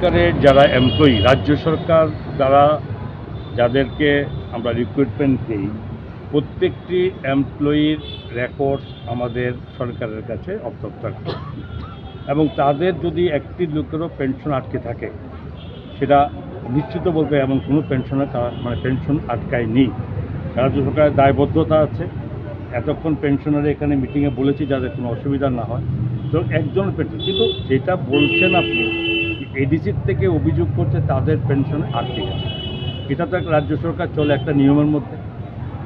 সরকারের যারা এমপ্লয়ি রাজ্য সরকার দ্বারা যাদেরকে আমরা রিক্রুটমেন্ট দিই, প্রত্যেকটি এমপ্লয়ির রেকর্ডস আমাদের সরকারের কাছে থাকে। এবং তাদের যদি একটি লোকেরও পেনশন আটকে থাকে, সেটা নিশ্চিত বলবে এমন কোনো পেনশনের কারণ- মানে পেনশন আটকায় নেই রাজ্য সরকারের দায়বদ্ধতা আছে। এতক্ষণ পেনশনারে এখানে মিটিংয়ে বলেছি যাদের কোনো অসুবিধা না হয়। তো একজন পেনশন কিন্তু যেটা বলছেন আপনি এডিসির থেকে অভিযোগ করছে তাদের পেনশন আটকে গেছে। এটা তো রাজ্য সরকার চলে একটা নিয়মের মধ্যে।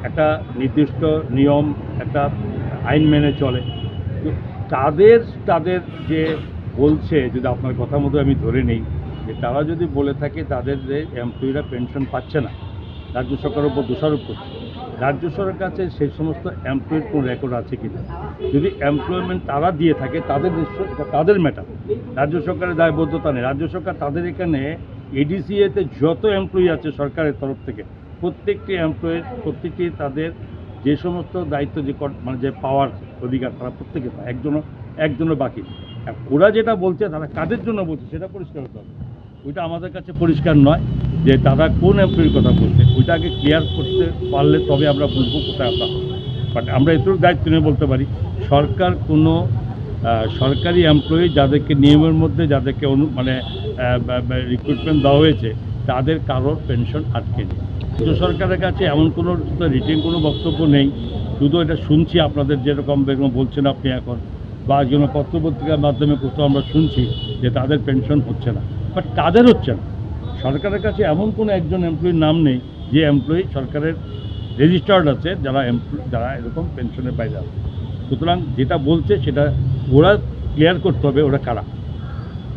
একটা নির্দিষ্ট নিয়ম, একটা আইন মেনে চলে। তাদের তাদের যে বলছে, যদি আপনার কথা মতো আমি ধরে নেই, যে তারা যদি বলে থাকে তাদের যে এমপ্লয়িরা পেনশন পাচ্ছে না, রাজ্য সরকারের উপর দোষারোপ করছে। রাজ্য সরকারের কাছে সেই সমস্ত এমপ্লয়ের কোনো রেকর্ড আছে কি না যদি এমপ্লয়মেন্ট তারা দিয়ে থাকে, তাদের এটা তাদের ম্যাটার রাজ্য সরকারের দায়বদ্ধতা নেই। রাজ্য সরকার তাদের এখানে এডিসিএতে যত এমপ্লয়ি আছে সরকারের তরফ থেকে, প্রত্যেকটি এমপ্লয়ের প্রত্যেকটি তাদের যে সমস্ত দায়িত্ব, যে মানে যে পাওয়ার অধিকার তারা প্রত্যেকে পায়। একজনও একজনও বাকি ওরা যেটা বলছে, তারা কাদের জন্য বলছে, সেটা পরিষ্কার হতে হবে। ওইটা আমাদের কাছে পরিষ্কার নয়। যে তারা কোন এমপ্লয়ির কথা বলছে ওইটা আগে ক্লিয়ার করতে পারলে তবে আমরা বুঝব কোথায় আমরা বাট আমরা এতটুকু দায়িত্ব নিয়ে বলতে পারি, সরকার কোনো সরকারি এমপ্লয়ি যাদেরকে নিয়মের মধ্যে যাদেরকে অনু মানে রিক্রুটমেন্ট দেওয়া হয়েছে, তাদের কারোর পেনশন আটকে নেই। রাজ্য সরকারের কাছে এমন কোনো রিটেন কোনো বক্তব্য নেই, শুধু এটা শুনছি আপনাদের যেরকম বেরকম বলছেন আপনি এখন, বা যেন পত্রপত্রিকার মাধ্যমে কোথাও আমরা শুনছি যে তাদের পেনশন হচ্ছে না। বাট তাদের হচ্ছে না। সরকারের কাছে এমন কোনো একজন এমপ্লয়ির নাম নেই, যে এমপ্লয়ি সরকারের রেজিস্টার্ড আছে, যারা যারা এরকম পেনশনের বাইরে আছে। সুতরাং যেটা বলছে সেটা ওরা ক্লিয়ার করতে হবে, ওরা কারা।